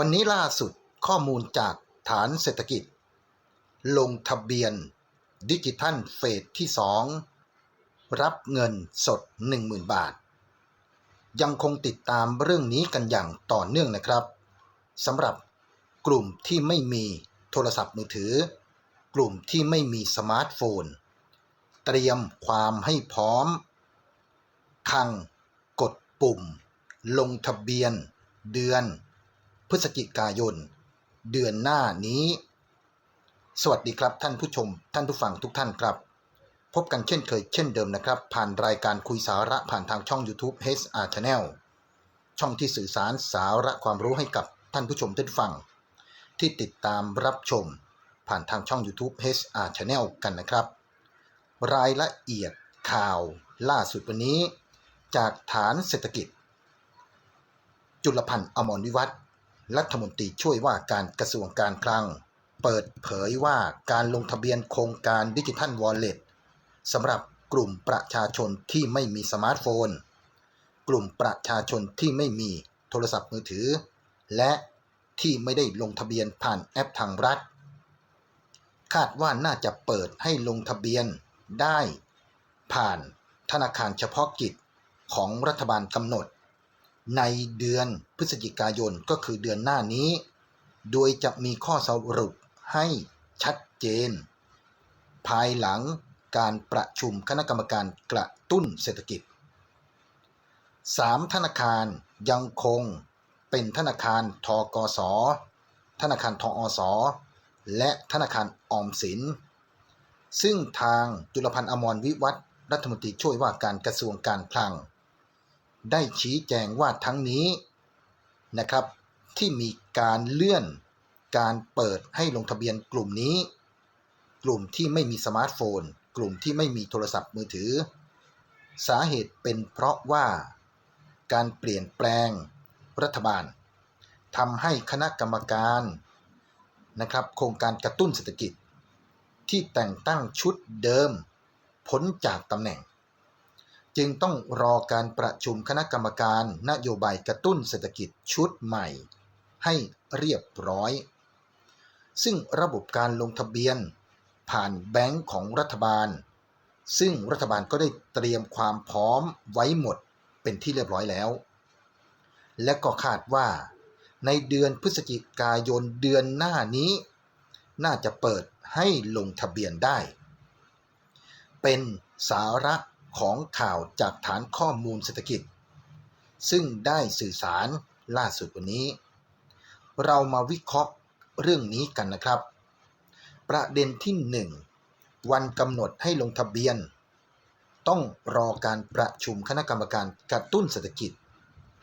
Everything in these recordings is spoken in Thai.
วันนี้ล่าสุดข้อมูลจากฐานเศรษฐกิจ ลงทะเบียนดิจิทัลเฟสที่ 2 รับเงินสด 10,000 บาท ยังคงติดตามเรื่องนี้กันอย่างต่อเนื่องนะครับสำหรับกลุ่มที่ไม่มีโทรศัพท์มือถือ กลุ่มที่ไม่มีสมาร์ทโฟน เตรียมความให้พร้อม คัง กดปุ่ม ลงทะเบียน เดือน พฤศจิกายน เดือนหน้านี้ สวัสดีครับท่านผู้ชม ท่านผู้ฟังทุกท่านครับ พบกันเช่นเคยเช่นเดิมนะครับ ผ่านรายการคุยสาระผ่านทางช่อง YouTube HR Channel ช่องที่สื่อสารสาระความรู้ให้กับท่านผู้ชมท่านฟัง ที่ติดตามรับชม ผ่านทางช่อง YouTube HR Channel กันนะครับ รายละเอียดข่าวล่าสุดวันนี้ จากฐานเศรษฐกิจ จุลพันธ์อมรวิวัฒน์ รัฐมนตรีช่วยว่าการกระทรวงการคลัง เปิดเผยว่าการลงทะเบียนโครงการดิจิทัลวอลเล็ตสำหรับกลุ่มประชาชนที่ไม่มีสมาร์ทโฟน กลุ่มประชาชนที่ไม่มีโทรศัพท์มือถือ และที่ไม่ได้ลงทะเบียนผ่านแอปทางรัฐ คาดว่าน่าจะเปิดให้ลงทะเบียนได้ ผ่านธนาคารเฉพาะกิจของรัฐบาลกำหนด ในเดือนพฤศจิกายนก็คือเดือนหน้านี้ โดยจะมีข้อสรุปให้ชัดเจน ภายหลังการประชุมคณะกรรมการกระตุ้นเศรษฐกิจ 3 ธนาคารยังคงเป็นธนาคารทกส ธนาคารทอส และธนาคารออมสิน ซึ่งทางจุลพันธ์อมรวิวัฒรัฐมนตรีช่วยว่าการกระทรวงการคลัง ได้ชี้แจงว่าทั้งนี้นะครับที่มีการเลื่อนการเปิดให้ลงทะเบียนกลุ่มนี้ กลุ่มที่ไม่มีสมาร์ทโฟน กลุ่มที่ไม่มีโทรศัพท์มือถือ สาเหตุเป็นเพราะว่า การเปลี่ยนแปลงรัฐบาลทำให้คณะกรรมการนะครับโครงการกระตุ้นเศรษฐกิจ ที่แต่งตั้งชุดเดิมพ้นจากตำแหน่ง จึงต้องรอการประชุมคณะกรรมการนโยบายกระตุ้นเศรษฐกิจชุดใหม่ ให้เรียบร้อย ซึ่งระบบการลงทะเบียน ผ่านแบงก์ของรัฐบาล ซึ่งรัฐบาลก็ได้เตรียมความพร้อมไว้หมดเป็นที่เรียบร้อยแล้ว และก็คาดว่า ในเดือนพฤศจิกายนเดือนหน้านี้ น่าจะเปิดให้ลงทะเบียนได้ เป็นสาระ ของข่าวจากฐานข้อมูลเศรษฐกิจ ซึ่งได้สื่อสารล่าสุดวันนี้ เรามาวิเคราะห์เรื่องนี้กันนะครับ ประเด็นที่ 1 วันกำหนดให้ลงทะเบียน ต้องรอการประชุมคณะกรรมการกระตุ้นเศรษฐกิจ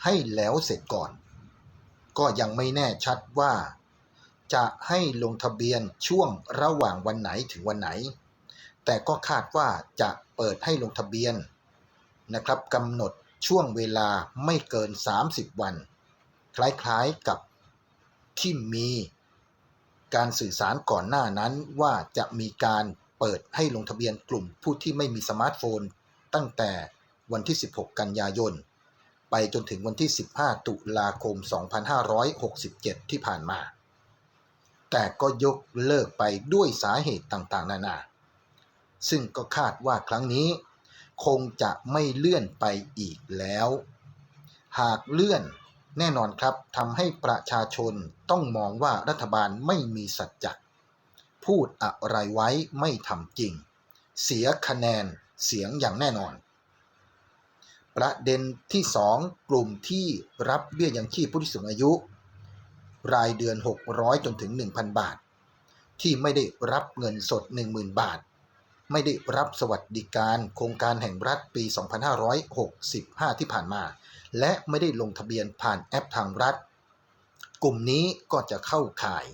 ให้แล้วเสร็จก่อน ก็ยังไม่แน่ชัดว่า จะให้ลงทะเบียนช่วงระหว่างวันไหนถึงวันไหน แต่ก็คาดว่าจะเปิดให้ลงทะเบียนนะครับกำหนดช่วงเวลาไม่เกิน 30 วัน คล้ายๆกับที่มีการสื่อสารก่อนหน้านั้นว่าจะมีการเปิดให้ลงทะเบียนกลุ่มผู้ที่ไม่มีสมาร์ทโฟน ตั้งแต่วันที่ 16 กันยายน ไปจนถึงวันที่ 15 ตุลาคม 2567 ที่ผ่านมา แต่ก็ยกเลิกไปด้วยสาเหตุต่างๆ นานา ซึ่งก็คาดว่าครั้งนี้ คงจะไม่เลื่อนไปอีกแล้ว หากเลื่อนแน่นอนครับทำให้ประชาชนต้องมองว่ารัฐบาลไม่มีสัจจะพูดอะไรไว้ไม่ทำจริง เสียคะแนนเสียงอย่างแน่นอน ประเด็นที่ 2 กลุ่มที่รับเบี้ยยังชีพผู้ที่สูงอายุ รายเดือน 600 จนถึง 1,000 บาท ที่ไม่ได้รับเงินสด 10,000 บาท ไม่ได้รับสวัสดิการโครงการแห่งรัฐปี 2565 ที่ผ่านมา และไม่ได้ลงทะเบียนผ่านแอปทางรัฐ กลุ่มนี้ก็จะเข้าข่าย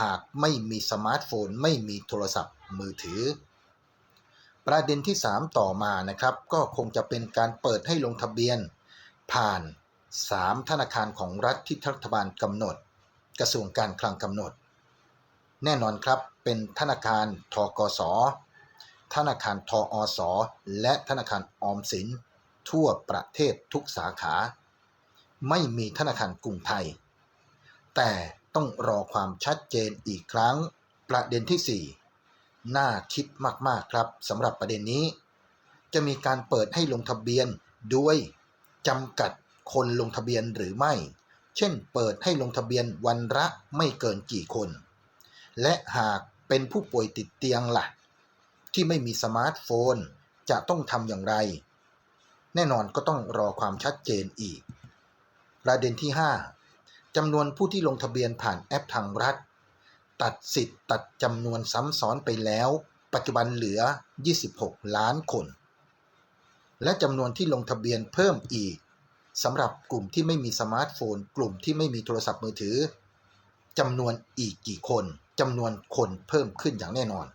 หากไม่มีสมาร์ทโฟน ไม่มีโทรศัพท์มือถือ ประเด็นที่ 3 ต่อมานะครับ ก็คงจะเป็นการเปิดให้ลงทะเบียน ผ่าน 3 ธนาคารของรัฐที่รัฐบาลกำหนด กระทรวงการคลังกำหนด แน่นอนครับเป็นธนาคารทกส ธนาคารทออสและธนาคารออมสิน ทั่วประเทศทุกสาขา ไม่มีธนาคารกรุงไทย แต่ต้องรอความชัดเจนอีกครั้ง ประเด็นที่ 4 น่าคิดมาก ๆ ครับสำหรับประเด็นนี้ จะมีการเปิดให้ลงทะเบียนด้วยจำกัดคนลงทะเบียนหรือไม่ เช่น เปิดให้ลงทะเบียนวันละไม่เกินกี่คน และหากเป็นผู้ป่วยติดเตียงล่ะ ที่ไม่มีสมาร์ทโฟน จะต้องทำอย่างไร แน่นอนก็ต้องรอความชัดเจนอีก ประเด็นที่ 5จำนวนผู้ที่ลงทะเบียนผ่านแอปทางรัฐ ตัดสิทธิ์ตัดจำนวนซ้ำซ้อนไปแล้ว ปัจจุบันเหลือ 26 ล้านคน และจำนวนที่ลงทะเบียนเพิ่มอีกสำหรับกลุ่มที่ไม่มีสมาร์ทโฟน กลุ่มที่ไม่มีโทรศัพท์มือถือจำนวนอีกกี่คนจำนวนคนเพิ่มขึ้นอย่างแน่นอน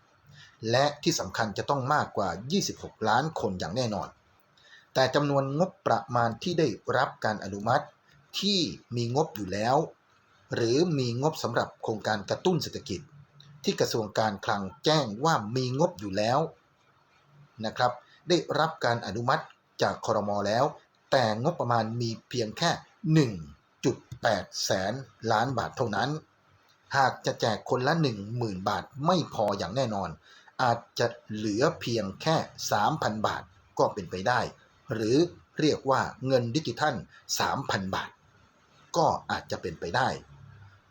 และที่สำคัญจะต้องมากกว่า 26 ล้านคนอย่างแน่นอน แต่จำนวนงบประมาณที่ได้รับการอนุมัติที่มีงบอยู่แล้ว หรือมีงบสำหรับโครงการกระตุ้นเศรษฐกิจ ที่กระทรวงการคลังแจ้งว่ามีงบอยู่แล้วนะครับ ได้รับการอนุมัติจากครมอแล้ว แต่งบประมาณมีเพียงแค่ 1.8 แสนล้านบาทเท่านั้น หากจะแจกคนละ 10,000 บาทไม่พออย่างแน่นอน อาจจะเหลือเพียงแค่ 3,000 บาทก็เป็นไปได้ หรือเรียกว่าเงินดิจิทัล 3,000 บาท ก็อาจจะเป็นไปได้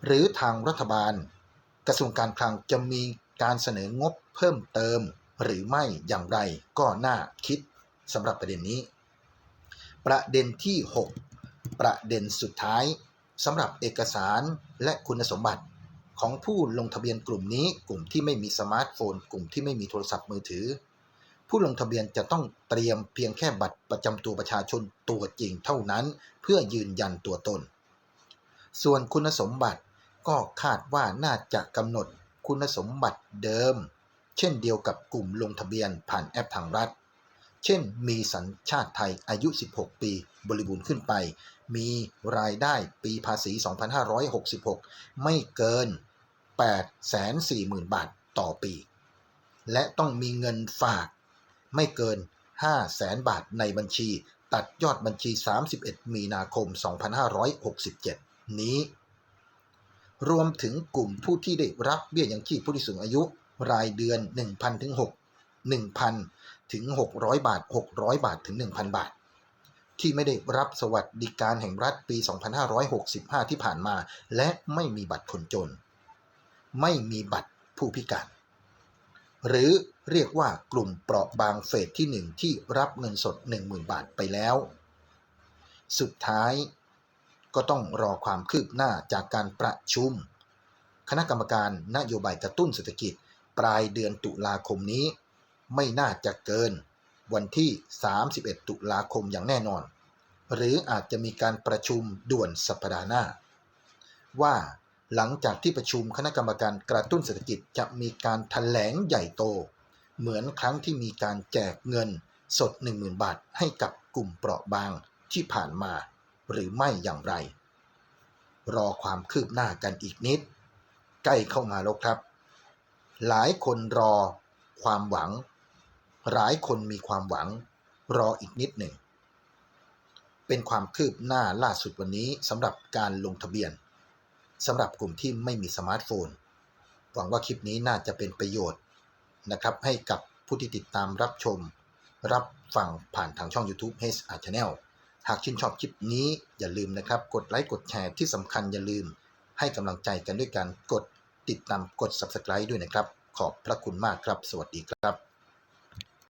หรือทางรัฐบาล กระทรวงการคลังจะมีการเสนองบเพิ่มเติม หรือไม่อย่างไรก็น่าคิดสำหรับประเด็นนี้ ประเด็นที่ 6 ประเด็นสุดท้ายสำหรับเอกสารและคุณสมบัติ ของผู้ลงทะเบียนกลุ่มนี้ กลุ่มที่ไม่มีสมาร์ทโฟน กลุ่มที่ไม่มีโทรศัพท์มือถือ ผู้ลงทะเบียนจะต้องเตรียมเพียงแค่บัตรประจำตัวประชาชนตัวจริงเท่านั้น เพื่อยืนยันตัวตน ส่วนคุณสมบัติก็คาดว่าน่าจะกำหนดคุณสมบัติเดิม เช่นเดียวกับกลุ่มลงทะเบียนผ่านแอปทางรัฐ เช่น มีสัญชาติไทยอายุ 16 ปีบริบูรณ์ขึ้นไป มีรายได้ปีภาษี 2566 ไม่เกิน 840,000 บาทต่อปี และต้องมีเงินฝากไม่เกิน 500,000 บาทในบัญชี ตัดยอดบัญชี 31 มีนาคม 2567 นี้ รวมถึงกลุ่มผู้ที่ได้รับเบี้ยยังชีพผู้ที่สูงอายุ รายเดือน 1,000 ถึง 6 1,000 ถึง 600 บาท 600 บาทถึง 1,000 บาทที่ไม่ได้รับสวัสดิการแห่งรัฐปี 2565 ที่ผ่านมา และไม่มีบัตรคนจน ไม่มีบัตรผู้พิการ หรือเรียกว่ากลุ่มเปราะบางเฟสที่ 1 ที่รับเงินสด 10,000 บาทไปแล้ว สุดท้ายก็ต้องรอความคืบหน้าจากการประชุม คณะกรรมการนโยบายกระตุ้นเศรษฐกิจปลายเดือนตุลาคมนี้ ไม่น่าจะเกิน วันที่ 31 ตุลาคมอย่างแน่นอน หรืออาจจะมีการประชุมด่วนสัปดาห์หน้า ว่า หลังจากที่ประชุมคณะกรรมการกระตุ้นเศรษฐกิจจะมีการถแถลงใหญ่โต เหมือนครั้งที่มีการแจกเงินสด 10,000 บาทให้กับกลุ่มเปราะบางที่ผ่านมา หรือไม่อย่างไร รอความคืบหน้ากันอีกนิด ใกล้เข้ามาแล้วครับ หลายคนรอความหวัง หลายคนมีความหวัง รออีกนิดหนึ่ง เป็นความคืบหน้าล่าสุดวันนี้สำหรับการลงทะเบียน สำหรับกลุ่มที่ไม่มีสมาร์ทโฟน หวังว่าคลิปนี้น่าจะเป็นประโยชน์นะครับให้กับผู้ที่ติดตามรับชม รับฟังผ่านทางช่อง YouTube h a r Channel หากชื่นชอบคลิปนี้อย่าลืมนะครับ กดไลค์กดแชร์ที่สำคัญอย่าลืม ให้กำลังใจกันด้วยการกดติดตามกด Subscribe ด้วยนะครับ ขอบพระคุณมากครับ สวัสดีครับ